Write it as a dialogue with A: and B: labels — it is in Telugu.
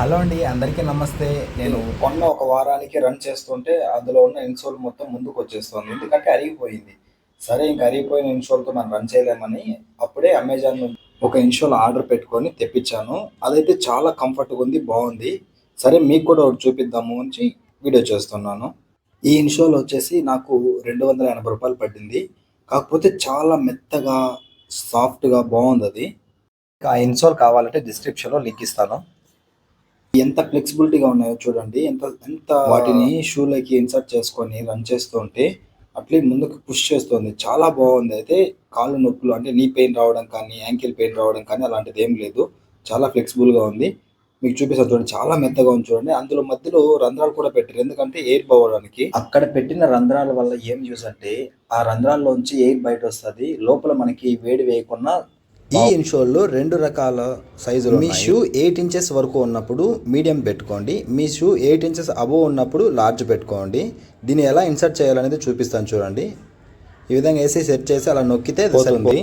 A: హలో అండి అందరికీ నమస్తే. నేను కొన్న ఒక వారానికి రన్ చేస్తుంటే అందులో ఉన్న ఇన్సోల్ మొత్తం ముందుకు వచ్చేస్తుంది. ఎందుకంటే అరిగిపోయింది. సరే ఇంక అరిగిపోయిన ఇన్సోల్తో మనం రన్ చేయలేమని అప్పుడే అమెజాన్ ఒక ఇన్సోల్ ఆర్డర్ పెట్టుకొని తెప్పించాను. అదైతే చాలా కంఫర్ట్గా ఉంది బాగుంది. సరే మీకు కూడా ఒకటి చూపిద్దాము అని వీడియో చేస్తున్నాను. ఈ ఇన్సోల్ వచ్చేసి నాకు రెండు వందల ఎనభై రూపాయలు పడింది కాకపోతే చాలా మెత్తగా సాఫ్ట్గా బాగుంది అది. ఆ ఇన్సోల్ కావాలంటే డిస్క్రిప్షన్లో లింక్ ఇస్తాను. ఎంత ఫ్లెక్సిబిలిటీగా ఉన్నాయో చూడండి. ఎంత ఎంత వాటిని షూలకి ఇన్సర్ట్ చేసుకొని రన్ చేస్తుంటే అట్లే ముందుకు పుష్ చేస్తుంది. చాలా బాగుంది. అయితే కాళ్ళు నొప్పులు అంటే నీ పెయిన్ రావడం కానీ యాంకిల్ పెయిన్ రావడం కానీ అలాంటిది ఏం లేదు. చాలా ఫ్లెక్సిబుల్గా ఉంది. మీకు చూపిస్తాను చూడండి. చాలా మెత్తగా ఉంది చూడండి. అందులో మధ్యలో రంధ్రాలు కూడా పెట్టారు. ఎందుకంటే ఎయిర్ పోవడానికి అక్కడ పెట్టిన రంధ్రాల వల్ల ఏం యూస్ అంటే ఆ రంధ్రాల్లోంచి ఎయిర్ బయట వస్తుంది లోపల మనకి వేడి వేయకుండా ఈ ఇన్షోల్లో రెండు రకాల సైజులు మీ షూ ఎయిట్ ఇంచెస్ వరకు ఉన్నప్పుడు మీడియం పెట్టుకోండి. మీ షూ ఎయిట్ ఇంచెస్ అబోవ్ ఉన్నప్పుడు లార్జ్ పెట్టుకోండి. దీన్ని ఎలా ఇన్సర్ట్ చేయాలనేది చూపిస్తాను చూడండి. ఈ విధంగా వేసి సెట్ చేసి అలా నొక్కితే సరిపోతుంది.